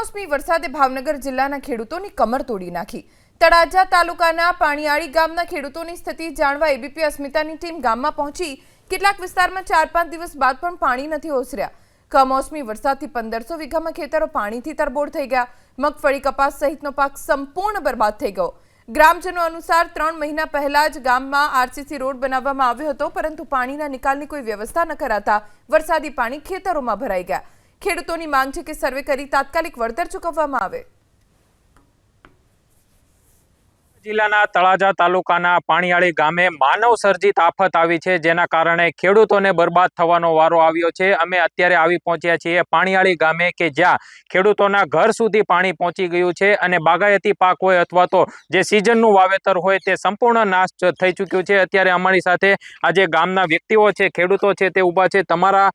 કમોસમી વરસાદે ભાવનગર જિલ્લાના ખેડૂતોની કમર તોડી નાખી. તળાજા તાલુકાના પાણીયાળી ગામના ખેડૂતોની સ્થિતિ જાણવા એબીપી અસ્મિતાની ટીમ ગામમાં પહોંચી. કેટલાક વિસ્તારમાં ચાર પાંચ દિવસ બાદ પણ પાણી નથી ઓસર્યા. કમોસમી વરસાદથી પંદરસો વીઘામાં ખેતરો પાણીથી તરબોળ થઈ ગયા. મગફળી કપાસ સહિતનો પાક સંપૂર્ણ બરબાદ થઈ ગયો. ગ્રામજનો અનુસાર ત્રણ મહિના પહેલા જ ગામમાં આરસીસી રોડ બનાવવામાં આવ્યો હતો, પરંતુ પાણીના નિકાલની કોઈ વ્યવસ્થા ન કરાતા વરસાદી પાણી ખેતરોમાં ભરાઈ ગયા. ખેડૂતોની માંગ છે કે સર્વે કરી તાત્કાલિક વળતર ચૂકવવામાં આવે. જિલ્લાના તળાજા તાલુકાના પાણીયાળી ગામે માનવ સર્જિત આફત આવી છે, જેના કારણે ખેડૂતોને બરબાદ થવાનો વારો આવ્યો છે. અમે અત્યારે આવી પહોંચ્યા છીએ પાણીયાળી ગામે કે જ્યાં ખેડૂતોના ઘર સુધી પાણી પહોંચી ગયું છે અને બાગાયતી પાક હોય અથવા તો જે સિઝનનું વાવેતર હોય તે સંપૂર્ણ નાશ થઈ ચૂક્યું છે. અત્યારે અમારી સાથે આજે ગામના વ્યક્તિઓ છે, ખેડૂતો છે તે ઊભા છે. તમારા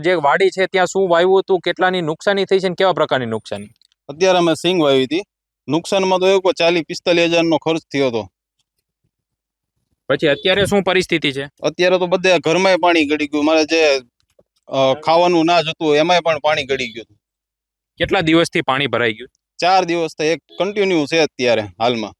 જે વાડી છે, ત્યાં શું વાવ્યું હતું, કેટલાની નુકસાની થઈ છે અને કેવા પ્રકારની નુકસાની? અત્યારે અમે સિંગ વાવી હતી. નુકસાનમાં તો એવું ચાલી ચાલીસ પિસ્તાલીસ હજારનો ખર્ચ થયો હતો પછી અત્યારે શું પરિસ્થિતિ છે? અત્યારે તો બધે ઘરમાંય પાણી ગળી ગયું. મારે જે ખાવાનું ના જતું એમાંય પણ પાણી ગળી ગયું. કેટલા દિવસથી પાણી ભરાઈ ગયું? ચાર દિવસ એક કન્ટિન્યુ છે અત્યારે હાલમાં.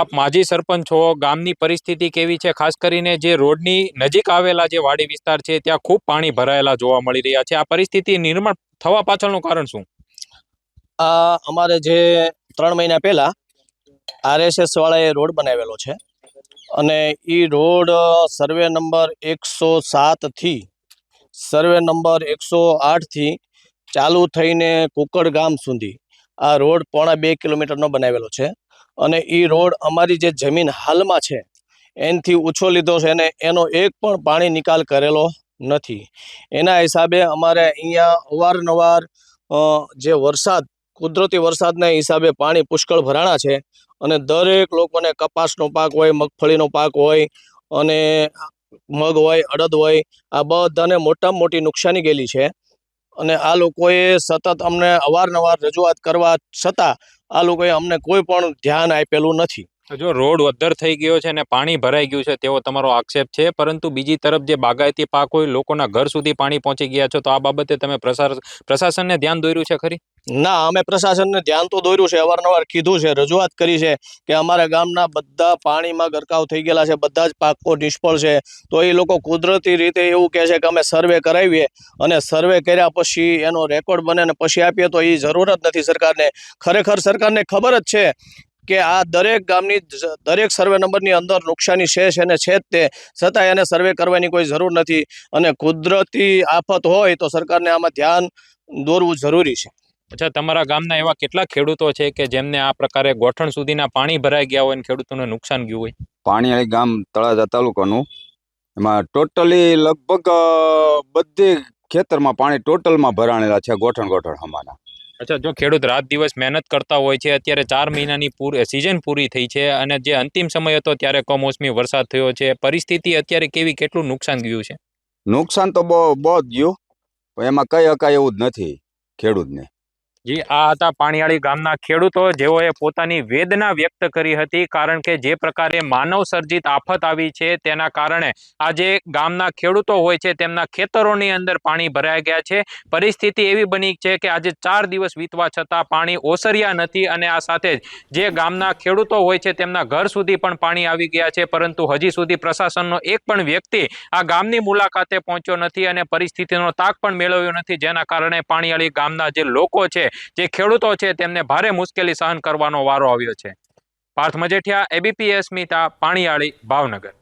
આપ માજી સરપંચ છો. ગામની પરિસ્થિતિ કેવી છે? ખાસ કરીને જે રોડની નજીક આવેલા જે વાડી વિસ્તાર છે ત્યાં ખૂબ પાણી ભરાયેલા જોવા મળી રહ્યા છે. આ પરિસ્થિતિ નિર્માણ થવા પાછળનું કારણ શું? આ અમારે જે ત્રણ મહિના પહેલાં આરએસએસ વાળાએ રોડ બનાવેલો છે. અને એ રોડ સર્વે નંબર એકસો સાતથી સર્વે નંબર એકસો આઠથી ચાલુ થઈને કુકડ ગામ સુધી આ રોડ પોણા બે કિલોમીટરનો બનાવેલો છે. અને એ રોડ અમારી જે જમીન હાલમાં છે, એનાથી ઓછો લીધો છે અને એનો એક પણ પાણી નિકાલ કરેલો નથી. એના હિસાબે અમારે અહીંયા અવારનવાર જે વરસાદ કુદરતી વરસાદના હિસાબે પાણી પુષ્કળ ભરાણા છે અને દરેક લોકોને કપાસનો પાક હોય, મગફળીનો પાક હોય અને મગ હોય, અડદ હોય, આ બધાને મોટામાં મોટી નુકસાની ગયેલી છે. અને આ લોકોએ સતત અમને અવારનવાર રજૂઆત કરવા છતાં આ લોકોએ અમને કોઈ પણ ધ્યાન આપેલું નથી. જો રોડ અદ્ધર થઈ ગયો છે અને પાણી ભરાઈ ગયું છે તેવો તમારો આક્ષેપ છે, પરંતુ બીજી તરફ જે બાગાયતી પાક હોય, લોકોના ઘર સુધી પાણી પહોંચી ગયા છે, તો આ બાબતે તમે પ્રશાસનને ધ્યાન દોર્યું છે ખરી? ના, અમે પ્રશાસનને ધ્યાન તો દોર્યું છે, અવારનવાર કીધું છે, રજૂઆત કરી છે કે અમારા ગામના બધા પાણીમાં ગરકાવ થઈ ગયેલા છે, બધા જ પાકો નિષ્ફળ છે, તો એ લોકો કુદરતી રીતે એવું કહે છે કે અમે સર્વે કરાવીએ અને સર્વે કર્યા પછી એનો રેકોર્ડ બને અને પછી આપીએ, તો એ જરૂર જ નથી સરકારને. ખરેખર સરકારને ખબર જ છે કે આ દરેક ગામની દરેક સર્વે નંબરની અંદર નુકસાની છે અને છે જ તે. છતાંય એને સર્વે કરવાની કોઈ જરૂર નથી. અને કુદરતી આફત હોય તો સરકારને આમાં ધ્યાન દોરવું જરૂરી છે. અચ્છા તમારા ગામના એવા કેટલા ખેડૂતો છે કે જેમને આ પ્રકારે ગોઠણ સુધીના પાણી ભરાઈ ગયા હોય અને ખેડૂતોને નુકસાન ગયું હોય? પાણીવાળી ગામ તળાજા તાલુકાનું. એમાં ટોટલી લગભગ બધી ખેતરમાં પાણી ટોટલમાં ભરાણેલા છે ગોઠણ ગોઠણ હમાના. અચ્છા, જો ખેડૂત રાત દિવસ મહેનત કરતા હોય છે, અત્યારે ચાર મહિનાની પૂર સિઝન પૂરી થઈ છે અને જે અંતિમ સમય હતો ત્યારે કમોસમી વરસાદ થયો છે. પરિસ્થિતિ અત્યારે કેવી, કેટલું નુકસાન ગયું છે? નુકસાન તો બહુ બહુ જ ગયું એમાં કઈ અકાય એવું જ નથી ખેડૂતને. જી, આ હતા પાણીયાળી ગામના ખેડૂતો. જેઓએ પોતાની વેદના વ્યક્ત કરી હતી, કારણ કે જે પ્રકારે માનવ સર્જિત આફત આવી છે, તેના કારણે આજે ગામના ખેડૂતો હોય છે, તેમના ખેતરોની અંદર પાણી ભરાઈ ગયા છે. પરિસ્થિતિ એવી બની છે કે આજે ચાર દિવસ વીતવા છતાં પાણી ઓસર્યા નથી અને આ સાથે જ જે ગામના ખેડૂતો હોય છે, તેમના ઘર સુધી પણ પાણી આવી ગયા છે. પરંતુ હજી સુધી પ્રશાસનનો એક પણ વ્યક્તિ આ ગામની મુલાકાતે પહોંચ્યો નથી અને પરિસ્થિતિનો તાક પણ મેળવ્યો નથી. જેના કારણે પાણીયાળી ગામના જે લોકો છે જે ખેડૂતો છે તેમને ભારે મુશ્કેલી સહન કરવાનો વારો આવ્યો છે. પાર્થ મજેઠિયા એબીપી મિતા પાણીયાળી, ભાવનગર.